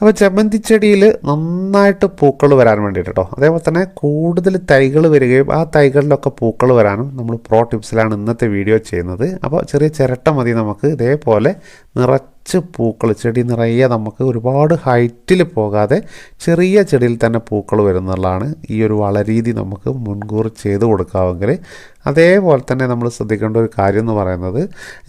അപ്പോൾ ചെമ്പന്തി ചെടിയിൽ നന്നായിട്ട് പൂക്കൾ വരാൻ വേണ്ടിയിട്ട് കേട്ടോ അതേപോലെ തന്നെ കൂടുതൽ തൈകൾ വരികയും ആ തൈകളിലൊക്കെ പൂക്കൾ വരാനും നമ്മൾ പ്രോ ടിപ്സിലാണ് ഇന്നത്തെ വീഡിയോ ചെയ്യുന്നത്. അപ്പോൾ ചെറിയ ചിരട്ട മതി നമുക്ക്. ഇതേപോലെ നിറച്ച് പൂക്കൾ ചെടി നിറയെ നമുക്ക് ഒരുപാട് ഹൈറ്റിൽ പോകാതെ ചെറിയ ചെടിയിൽ തന്നെ പൂക്കൾ വരുന്നുള്ളതാണ് ഈ ഒരു വളരീതി നമുക്ക് മുൻകൂർ ചെയ്ത് കൊടുക്കാമെങ്കിൽ. അതേപോലെ തന്നെ നമ്മൾ ശ്രദ്ധിക്കേണ്ട ഒരു കാര്യം എന്ന് പറയുന്നത്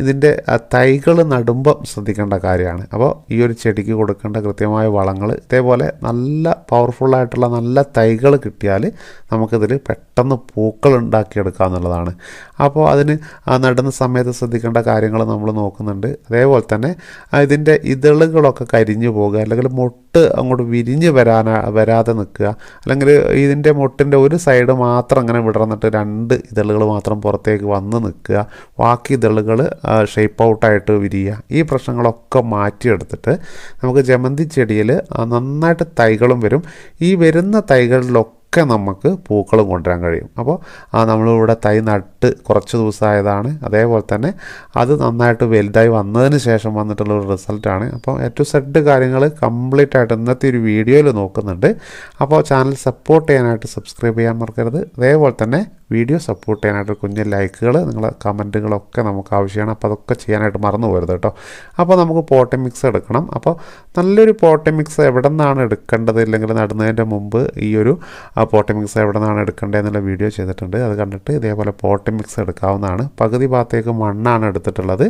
ഇതിന്റെ തൈകൾ നടുമ്പം ശ്രദ്ധിക്കേണ്ട കാര്യമാണ്. അപ്പോൾ ഈ ഒരു ചെടിക്ക് കൊടുക്കേണ്ട കൃത്യമായ വളങ്ങൾ ഇതേപോലെ നല്ല പവർഫുള്ളായിട്ടുള്ള നല്ല തൈകൾ കിട്ടിയാൽ നമുക്കിതിൽ പെട്ടെന്ന് പൂക്കൾ ഉണ്ടാക്കിയെടുക്കുക എന്നുള്ളതാണ്. അപ്പോൾ അതിന് നടുന്ന സമയത്ത് ശ്രദ്ധിക്കേണ്ട കാര്യങ്ങൾ നമ്മൾ നോക്കുന്നുണ്ട്. അതേപോലെ തന്നെ ഇതിന്റെ ഇതളുകളൊക്കെ കരിഞ്ഞു പോകുക അല്ലെങ്കിൽ മുട്ട് അങ്ങോട്ട് വിരിഞ്ഞ് വരാനാ വരാതെ നിൽക്കുക അല്ലെങ്കിൽ ഇതിന്റെ മൊട്ടിന്റെ ഒരു സൈഡ് മാത്രം അങ്ങനെ വിടർന്നിട്ട് രണ്ട് ഇതളുകൾ മാത്രം പുറത്തേക്ക് വന്ന് നിൽക്കുക ബാക്കി ഇതളുകൾ ഷേപ്പ് ഔട്ടായിട്ട് വിരിയുക. ഈ പ്രശ്നങ്ങളൊക്കെ മാറ്റിയെടുത്തിട്ട് നമുക്ക് ജമന്തി ചെടിയിൽ നന്നായിട്ട് തൈകളും വരും. ഈ വരുന്ന തൈകളിലൊക്കെ ഒക്കെ നമുക്ക് പൂക്കളും കൊണ്ടുവരാൻ കഴിയും. അപ്പോൾ ആ നമ്മളിവിടെ തൈ നട്ട് കുറച്ച് ദിവസമായതാണ്. അതേപോലെ തന്നെ അത് നന്നായിട്ട് വലുതായി വന്നതിന് ശേഷം വന്നിട്ടുള്ള ഒരു റിസൾട്ടാണ് അപ്പോൾ എ ടു സെഡ് കാര്യങ്ങൾ കംപ്ലീറ്റ് ആയിട്ട് ഇന്നത്തെ ഒരു വീഡിയോയിൽ നോക്കുന്നുണ്ട്. അപ്പോൾ ചാനൽ സപ്പോർട്ട് ചെയ്യാനായിട്ട് സബ്സ്ക്രൈബ് ചെയ്യാൻ മറക്കരുത്. അതേപോലെ തന്നെ വീഡിയോ സപ്പോർട്ട് ചെയ്യാനായിട്ട് കുഞ്ഞ് ലൈക്കുകൾ നിങ്ങളെ കമന്റുകളൊക്കെ നമുക്ക് ആവശ്യമാണ്. അപ്പോൾ അതൊക്കെ ചെയ്യാനായിട്ട് മറന്നു പോകരുത് കേട്ടോ. അപ്പോൾ നമുക്ക് പോട്ടി മിക്സ് എടുക്കണം. അപ്പോൾ നല്ലൊരു പോട്ടി മിക്സ് എവിടെ നിന്നാണ് എടുക്കേണ്ടത് ഇല്ലെങ്കിൽ നടുന്നതിന്റെ മുമ്പ് ഈ ഒരു പോട്ടി മിക്സ് എവിടെ നിന്നാണ് എടുക്കേണ്ടത് എന്നുള്ള വീഡിയോ ചെയ്തിട്ടുണ്ട്. അത് കണ്ടിട്ട് ഇതേപോലെ പോട്ടി മിക്സ് എടുക്കാവുന്നതാണ്. പകുതി ഭാഗത്തേക്ക് മണ്ണാണ് എടുത്തിട്ടുള്ളത്.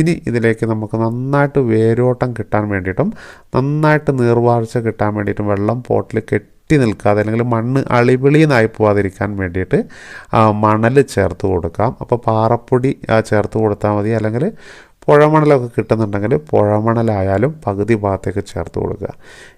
ഇനി ഇതിലേക്ക് നമുക്ക് നന്നായിട്ട് വേരോട്ടം കിട്ടാൻ വേണ്ടിയിട്ടും നന്നായിട്ട് നീർവാഴ്ച കിട്ടാൻ വേണ്ടിയിട്ടും വെള്ളം പോട്ടിൽ കെട്ടി കെട്ടി നിൽക്കാതെ അല്ലെങ്കിൽ മണ്ണ് അളിവിളിയെന്നായി പോവാതിരിക്കാൻ വേണ്ടിയിട്ട് മണൽ ചേർത്ത് കൊടുക്കാം. അപ്പോൾ പാറപ്പൊടി ചേർത്ത് കൊടുത്താൽ മതി. അല്ലെങ്കിൽ പുഴമണലൊക്കെ കിട്ടുന്നുണ്ടെങ്കിൽ പുഴമണലായാലും പകുതി ഭാഗത്തേക്ക് ചേർത്ത് കൊടുക്കുക.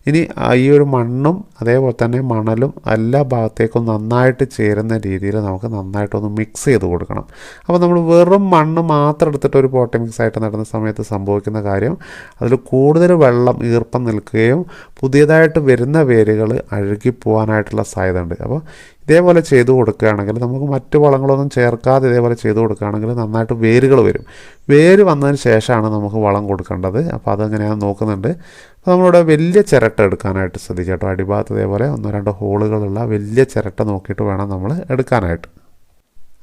ഇനി ഈ ഒരു മണ്ണും അതേപോലെ തന്നെ മണലും എല്ലാ ഭാഗത്തേക്കും നന്നായിട്ട് ചേരുന്ന രീതിയിൽ നമുക്ക് നന്നായിട്ടൊന്ന് മിക്സ് ചെയ്ത് കൊടുക്കണം. അപ്പോൾ നമ്മൾ വെറും മണ്ണ് മാത്രം എടുത്തിട്ട് ഒരു പോട്ടി മിക്സ് ആയിട്ട് നടന്ന സമയത്ത് സംഭവിക്കുന്ന കാര്യം അതിൽ കൂടുതൽ വെള്ളം ഈർപ്പം നിൽക്കുകയും പുതിയതായിട്ട് വരുന്ന വേരുകൾ അഴുകിപ്പോവാനായിട്ടുള്ള സാധ്യത ഉണ്ട് അപ്പോൾ ഇതേപോലെ ചെയ്ത് കൊടുക്കുകയാണെങ്കിൽ നമുക്ക് മറ്റു വളങ്ങളൊന്നും ചേർക്കാതെ ഇതേപോലെ ചെയ്ത് കൊടുക്കുകയാണെങ്കിൽ നന്നായിട്ട് വേരുകൾ വരും. വേര് വന്നതിന് ശേഷമാണ് നമുക്ക് വളം കൊടുക്കേണ്ടത്. അപ്പോൾ അതങ്ങനെയാണ് നോക്കുന്നുണ്ട്. അപ്പോൾ നമ്മളിവിടെ വലിയ ചിരട്ട എടുക്കാനായിട്ട് ശ്രദ്ധിക്കാം കേട്ടോ. അടിഭാഗത്ത് ഇതേപോലെ ഒന്നോ രണ്ടോ ഹോളുകളുള്ള വലിയ ചിരട്ട നോക്കിയിട്ട് വേണം നമ്മൾ എടുക്കാനായിട്ട്.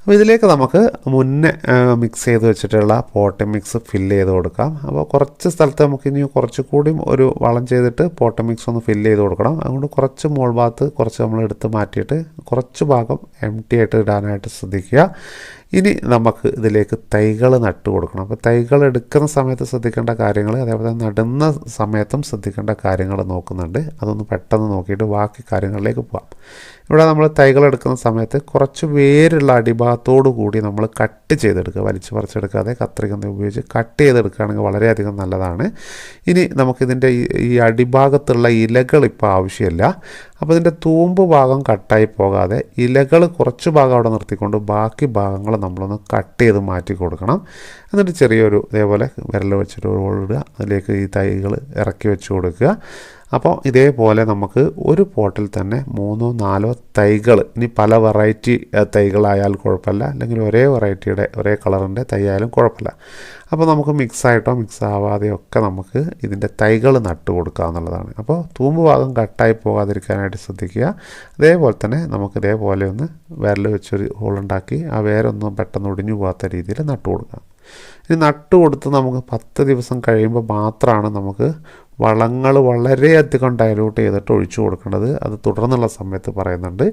അപ്പോൾ ഇതിലേക്ക് നമുക്ക് മുന്നേ മിക്സ് ചെയ്ത് വെച്ചിട്ടുള്ള പോട്ടമിക്സ് ഫില്ല് ചെയ്ത് കൊടുക്കാം. അപ്പോൾ കുറച്ച് സ്ഥലത്ത് നമുക്ക് ഇനി കുറച്ചുകൂടി ഒരു വളം ചെയ്തിട്ട് പോട്ടമിക്സ് ഒന്ന് ഫില്ല് ചെയ്ത് കൊടുക്കണം. അതുകൊണ്ട് കുറച്ച് മോൾ ഭാഗത്ത് കുറച്ച് നമ്മൾ എടുത്ത് മാറ്റിയിട്ട് കുറച്ച് ഭാഗം എം ടി ആയിട്ട് ഇടാനായിട്ട് ശ്രദ്ധിക്കുക. ഇനി നമുക്ക് ഇതിലേക്ക് തൈകൾ നട്ടു കൊടുക്കണം. അപ്പോൾ തൈകൾ എടുക്കുന്ന സമയത്ത് ശ്രദ്ധിക്കേണ്ട കാര്യങ്ങൾ അതേപോലെ നടുന്ന സമയത്തും ശ്രദ്ധിക്കേണ്ട കാര്യങ്ങൾ നോക്കുന്നുണ്ട്. അതൊന്ന് പെട്ടെന്ന് നോക്കിയിട്ട് ബാക്കി കാര്യങ്ങളിലേക്ക് പോകാം ഇവിടെ നമ്മൾ തൈകൾ എടുക്കുന്ന സമയത്ത് കുറച്ച് വേരുള്ള അടിഭാഗത്തോടു കൂടി നമ്മൾ കട്ട് ചെയ്തെടുക്കുക. വലിച്ചു പറിച്ചെടുക്കാതെ കത്രിക ഉപയോഗിച്ച് കട്ട് ചെയ്തെടുക്കുകയാണെങ്കിൽ വളരെയധികം നല്ലതാണ്. ഇനി നമുക്കിതിന്റെ ഈ അടിഭാഗത്തുള്ള ഇലകൾ ഇപ്പോൾ ആവശ്യമില്ല. അപ്പോൾ ഇതിന്റെ തൂമ്പ് ഭാഗം കട്ടായി പോകാതെ ഇലകൾ കുറച്ച് ഭാഗം അവിടെ നിർത്തിക്കൊണ്ട് ബാക്കി ഭാഗങ്ങൾ നമ്മളൊന്ന് കട്ട് ചെയ്ത് മാറ്റി കൊടുക്കണം. എന്നിട്ട് ചെറിയൊരു ഇതേപോലെ വിരൽ വെച്ചിട്ട് ഇടുക. അതിലേക്ക് ഈ തൈകൾ ഇറക്കി വെച്ച് കൊടുക്കുക. അപ്പോൾ ഇതേപോലെ നമുക്ക് ഒരു പോട്ടിൽ തന്നെ മൂന്നോ നാലോ തൈകൾ ഇനി പല വെറൈറ്റി തൈകളായാൽ കുഴപ്പമില്ല. അല്ലെങ്കിൽ ഒരേ വെറൈറ്റിയുടെ ഒരേ കളറിന്റെ തൈ ആയാലും കുഴപ്പമില്ല. അപ്പോൾ നമുക്ക് മിക്സ് ആയിട്ടോ മിക്സ് ആവാതെയോ ഒക്കെ നമുക്ക് ഇതിന്റെ തൈകൾ നട്ട് കൊടുക്കുക എന്നുള്ളതാണ്. അപ്പോൾ തൂമ്പ് ഭാഗം കട്ടായി പോകാതിരിക്കാനായിട്ട് ശ്രദ്ധിക്കുക. അതേപോലെ തന്നെ നമുക്ക് ഇതേപോലെ ഒന്ന് വിരൽ വെച്ചൊരു ഹോളുണ്ടാക്കി ആ വേരൊന്നും പെട്ടെന്ന് ഒടിഞ്ഞു പോകാത്ത രീതിയിൽ നട്ട് കൊടുക്കുക ഇനി നട്ട് കൊടുത്ത് നമുക്ക് പത്ത് ദിവസം കഴിയുമ്പോൾ മാത്രമാണ് നമുക്ക് വളങ്ങൾ വളരെയധികം ഡയലൂട്ട് ചെയ്തിട്ട് ഒഴിച്ചു കൊടുക്കേണ്ടത് അത് തുടർന്നുള്ള സമയത്ത് പറയുന്നുണ്ട്.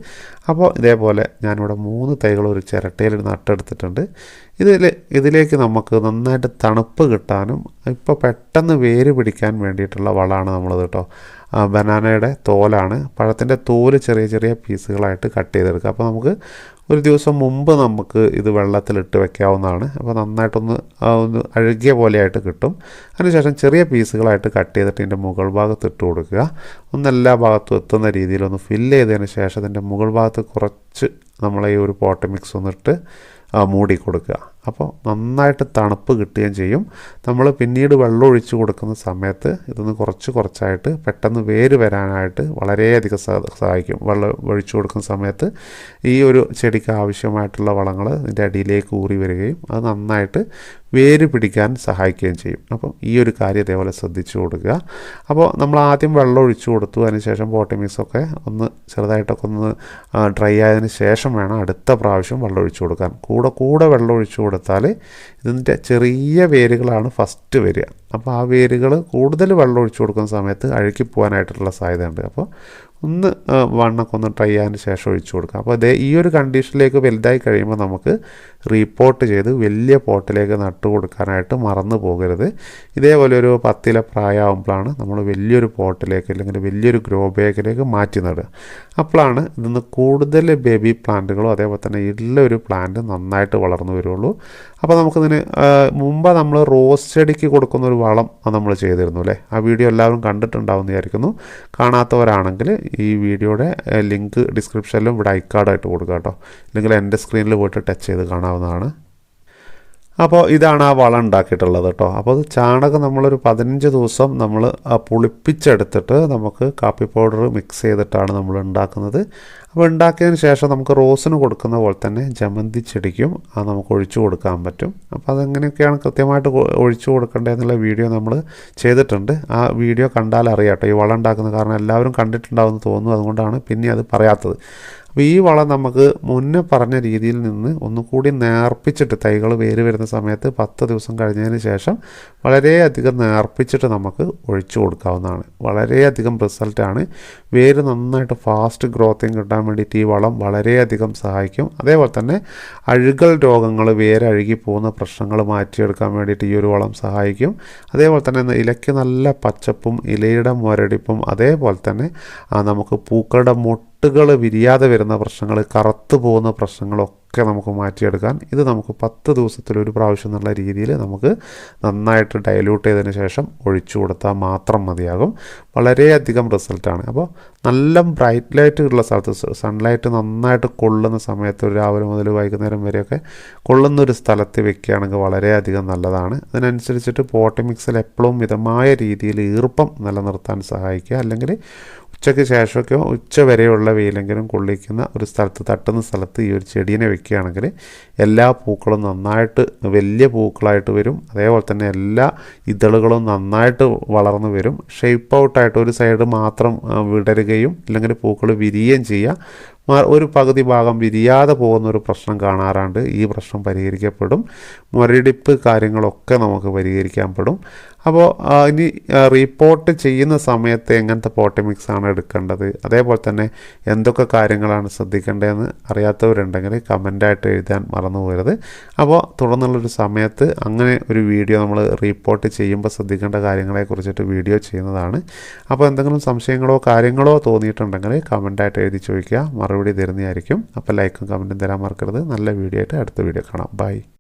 അപ്പോൾ ഇതേപോലെ ഞാനിവിടെ മൂന്ന് തൈകൾ ഒരു ചിരട്ടയിൽ നട്ടെടുത്തിട്ടുണ്ട്. ഇതിൽ ഇതിലേക്ക് നമുക്ക് നന്നായിട്ട് തണുപ്പ് കിട്ടാനും ഇപ്പോൾ പെട്ടെന്ന് വേര് പിടിക്കാൻ വേണ്ടിയിട്ടുള്ള വളമാണ് നമ്മളത് കേട്ടോ. ബനാനയുടെ തോലാണ്. പഴത്തിന്റെ തോൽ ചെറിയ ചെറിയ പീസുകളായിട്ട് കട്ട് ചെയ്തെടുക്കുക. അപ്പോൾ നമുക്ക് ഒരു ദിവസം മുമ്പ് നമുക്ക് ഇത് വെള്ളത്തിലിട്ട് വെക്കാവുന്നതാണ്. അപ്പോൾ നന്നായിട്ടൊന്ന് ഒന്ന് അഴുകിയ പോലെയായിട്ട് കിട്ടും. അതിനുശേഷം ചെറിയ പീസുകളായിട്ട് കട്ട് ചെയ്തിട്ട് ഇതിന്റെ മുകൾ ഭാഗത്ത് ഇട്ട് കൊടുക്കുക. ഒന്ന് എല്ലാ ഭാഗത്തും എത്തുന്ന രീതിയിൽ ഒന്ന് ഫില്ല് ചെയ്തതിന് ശേഷം ഇതിന്റെ മുകൾ ഭാഗത്ത് കുറച്ച് നമ്മളെ ഈ ഒരു പോട്ട് മിക്സ് ഒന്നിട്ട് മൂടി കൊടുക്കുക. അപ്പോൾ നന്നായിട്ട് തണുപ്പ് കിട്ടുകയും ചെയ്യും. നമ്മൾ പിന്നീട് വെള്ളം ഒഴിച്ചു കൊടുക്കുന്ന സമയത്ത് ഇതൊന്ന് കുറച്ച് കുറച്ചായിട്ട് പെട്ടെന്ന് വേര് വരാനായിട്ട് വളരെയധികം സഹ- സഹായിക്കും. വെള്ളം ഒഴിച്ചു കൊടുക്കുന്ന സമയത്ത് ഈ ഒരു ചെടിക്ക് ആവശ്യമായിട്ടുള്ള വളങ്ങൾ ഇതിന്റെ അടിയിലേക്ക് ഊറി വരികയും അത് നന്നായിട്ട് വേര് പിടിക്കാൻ സഹായിക്കുകയും ചെയ്യും. അപ്പം ഈ ഒരു കാര്യം ഇതേപോലെ ശ്രദ്ധിച്ചു കൊടുക്കുക. അപ്പോൾ നമ്മൾ ആദ്യം വെള്ളം ഒഴിച്ചു കൊടുത്തു. അതിനുശേഷം പോട്ടിമീസൊക്കെ ഒന്ന് ചെറുതായിട്ടൊക്കെ ഒന്ന് ഡ്രൈ ആയതിന് ശേഷം വേണം അടുത്ത പ്രാവശ്യം വെള്ളം ഒഴിച്ചു കൊടുക്കാൻ. കൂടെ കൂടെ വെള്ളം ഒഴിച്ചു കൊടുത്താൽ ഇതിന്റെ ചെറിയ വേരുകളാണ് ഫസ്റ്റ് വരിക. അപ്പോൾ ആ വേരുകൾ കൂടുതൽ വെള്ളം ഒഴിച്ചു കൊടുക്കുന്ന സമയത്ത് അഴുക്കി പോകാനായിട്ടുള്ള സാധ്യതയുണ്ട്. അപ്പോൾ ഒന്ന് വണ്ണൊക്കെ ഒന്ന് ട്രൈ ചെയ്യാൻ ശേഷം ഒഴിച്ചു കൊടുക്കുക അപ്പോൾ അതേ ഈ ഒരു കണ്ടീഷനിലേക്ക് വലുതായി കഴിയുമ്പോൾ നമുക്ക് റീപ്പോർട്ട് ചെയ്ത് വലിയ പോട്ടിലേക്ക് നട്ടു കൊടുക്കാനായിട്ട് മറന്നു പോകരുത്. ഇതേപോലെ ഒരു പത്തിലെ പ്രായമാകുമ്പോഴാണ് നമ്മൾ വലിയൊരു പോട്ടിലേക്ക് അല്ലെങ്കിൽ വലിയൊരു ഗ്രോ ബാഗിലേക്ക് മാറ്റി നടുക. അപ്പോഴാണ് ഇതിന്ന് കൂടുതൽ ബേബി പ്ലാന്റുകളും അതേപോലെ തന്നെ ഉള്ള ഒരു പ്ലാന്റ് നന്നായിട്ട് വളർന്നു വരുള്ളൂ. അപ്പോൾ നമുക്കിതിന് മുമ്പ് നമ്മൾ റോസ് ചെടിക്ക് കൊടുക്കുന്ന ഒരു വളം നമ്മൾ ചെയ്തിരുന്നു അല്ലേ? ആ വീഡിയോ എല്ലാവരും കണ്ടിട്ടുണ്ടാവും എന്ന് വിചാരിക്കുന്നു. കാണാത്തവരാണെങ്കിൽ ഈ വീഡിയോയുടെ ലിങ്ക് ഡിസ്ക്രിപ്ഷനിലും ഇവിടെ ഐക്കാർഡായിട്ട് കൊടുക്കുക കേട്ടോ. അല്ലെങ്കിൽ എന്റെ സ്ക്രീനിൽ പോയിട്ട് ടച്ച് ചെയ്ത് കാണാവുന്നതാണ്. അപ്പോൾ ഇതാണ് ആ വളം ഉണ്ടാക്കിയിട്ടുള്ളത് കേട്ടോ അപ്പോൾ അത് ചാണകം നമ്മളൊരു പതിനഞ്ച് ദിവസം നമ്മൾ പുളിപ്പിച്ചെടുത്തിട്ട് നമുക്ക് കാപ്പി പൗഡർ മിക്സ് ചെയ്തിട്ടാണ് നമ്മൾ ഉണ്ടാക്കുന്നത്. അപ്പോൾ ഉണ്ടാക്കിയതിന് ശേഷം നമുക്ക് റോസിന് കൊടുക്കുന്ന പോലെ തന്നെ ജമന്തി ചെടിക്കും അത് നമുക്ക് ഒഴിച്ചു കൊടുക്കാൻ പറ്റും. അപ്പോൾ അതെങ്ങനെയൊക്കെയാണ് കൃത്യമായിട്ട് ഒഴിച്ചു കൊടുക്കേണ്ടതെന്നുള്ള വീഡിയോ നമ്മൾ ചെയ്തിട്ടുണ്ട്. ആ വീഡിയോ കണ്ടാൽ അറിയാം കേട്ടോ ഈ വളം ഉണ്ടാക്കുന്നത് കാരണം എല്ലാവരും കണ്ടിട്ടുണ്ടാവുമെന്ന് തോന്നുന്നു. അതുകൊണ്ടാണ് പിന്നെ അത് പറയാത്തത്. അപ്പോൾ ഈ വളം നമുക്ക് മുന്നേ പറഞ്ഞ രീതിയിൽ നിന്ന് ഒന്നുകൂടി നേർപ്പിച്ചിട്ട് തൈകൾ വേര് വരുന്ന സമയത്ത് പത്ത് ദിവസം കഴിഞ്ഞതിന് ശേഷം വളരെയധികം നേർപ്പിച്ചിട്ട് നമുക്ക് ഒഴിച്ചു കൊടുക്കാവുന്നതാണ്. വളരെയധികം റിസൾട്ടാണ് വേര് നന്നായിട്ട് ഫാസ്റ്റ് ഗ്രോത്തിങ് കിട്ടാൻ വേണ്ടിയിട്ട് ഈ വളം വളരെയധികം സഹായിക്കും. അതേപോലെ തന്നെ അഴുകൽ രോഗങ്ങൾ വേരഴുകി പോകുന്ന പ്രശ്നങ്ങൾ മാറ്റിയെടുക്കാൻ വേണ്ടിയിട്ട് ഈ ഒരു വളം സഹായിക്കും. അതേപോലെ തന്നെ ഇലയ്ക്ക് നല്ല പച്ചപ്പും ഇലയുടെ മുരടിപ്പും അതേപോലെ തന്നെ നമുക്ക് പൂക്കളുടെ മൊട്ടുകൾ വിരിയാതെ വരുന്ന പ്രശ്നങ്ങൾ കറുത്തു പോകുന്ന പ്രശ്നങ്ങളൊക്കെ നമുക്ക് മാറ്റിയെടുക്കാൻ ഇത് നമുക്ക് പത്ത് ദിവസത്തിൽ ഒരു പ്രാവശ്യം എന്നുള്ള രീതിയിൽ നമുക്ക് നന്നായിട്ട് ഡയലൂട്ട് ചെയ്തതിന് ശേഷം ഒഴിച്ചു കൊടുത്താൽ മാത്രം മതിയാകും. വളരെയധികം റിസൾട്ടാണ് അപ്പോൾ നല്ല ബ്രൈറ്റ് ലൈറ്റ് ഉള്ള സ്ഥലത്ത് സൺലൈറ്റ് നന്നായിട്ട് കൊള്ളുന്ന സമയത്ത് രാവിലെ മുതൽ വൈകുന്നേരം വരെയൊക്കെ കൊള്ളുന്ന ഒരു സ്ഥലത്ത് വെക്കുകയാണെങ്കിൽ വളരെയധികം നല്ലതാണ്. അതിനനുസരിച്ചിട്ട് പോട്ടി മിക്സിൽ എപ്പോഴും മിതമായ രീതിയിൽ ഈർപ്പം നിലനിർത്താൻ സഹായിക്കുക. അല്ലെങ്കിൽ ഉച്ചയ്ക്ക് ശേഷമൊക്കെ ഉച്ച വരെയുള്ള വെയിലെങ്കിലും കൊള്ളിക്കുന്ന ഒരു സ്ഥലത്ത് തട്ടുന്ന സ്ഥലത്ത് ഈ ഒരു ചെടീനെ വെക്കുകയാണെങ്കിൽ എല്ലാ പൂക്കളും നന്നായിട്ട് വലിയ പൂക്കളായിട്ട് വരും. അതേപോലെ തന്നെ എല്ലാ ഇതളുകളും നന്നായിട്ട് വളർന്നു വരും. ഷേപ്പ് ഔട്ടായിട്ട് ഒരു സൈഡ് മാത്രം വിടരുകയും അല്ലെങ്കിൽ പൂക്കൾ വിരിയുകയും ചെയ്യുക. ഒരു പകുതി ഭാഗം വിരിയാതെ പോകുന്ന ഒരു പ്രശ്നം കാണാറുണ്ട് ഈ പ്രശ്നം പരിഹരിക്കപ്പെടും. മുരടിപ്പ് കാര്യങ്ങളൊക്കെ നമുക്ക് പരിഹരിക്കാൻ പെടും. അപ്പോൾ ഇനി റിപ്പോർട്ട് ചെയ്യുന്ന സമയത്ത് എങ്ങനത്തെ പോട്ടമിക്സ് ആണ് എടുക്കേണ്ടത്? അതേപോലെ തന്നെ എന്തൊക്കെ കാര്യങ്ങളാണ് ശ്രദ്ധിക്കേണ്ടതെന്ന് അറിയാത്തവരുണ്ടെങ്കിൽ കമന്റായിട്ട് എഴുതാൻ മറന്നു പോകരുത്. അപ്പോൾ തുടർന്നുള്ളൊരു സമയത്ത് അങ്ങനെ ഒരു വീഡിയോ നമ്മൾ റിപ്പോർട്ട് ചെയ്യുമ്പോൾ ശ്രദ്ധിക്കേണ്ട കാര്യങ്ങളെക്കുറിച്ചിട്ട് വീഡിയോ ചെയ്യുന്നതാണ്. അപ്പോൾ എന്തെങ്കിലും സംശയങ്ങളോ കാര്യങ്ങളോ തോന്നിയിട്ടുണ്ടെങ്കിൽ കമന്റായിട്ട് എഴുതി ചോദിക്കുക. മറുപടി തരുന്നതായിരിക്കും. അപ്പോൾ ലൈക്കും കമന്റും തരാൻ മറക്കരുത്. നല്ല വീഡിയോ ആയിട്ട് അടുത്ത വീഡിയോ കാണാം. ബൈ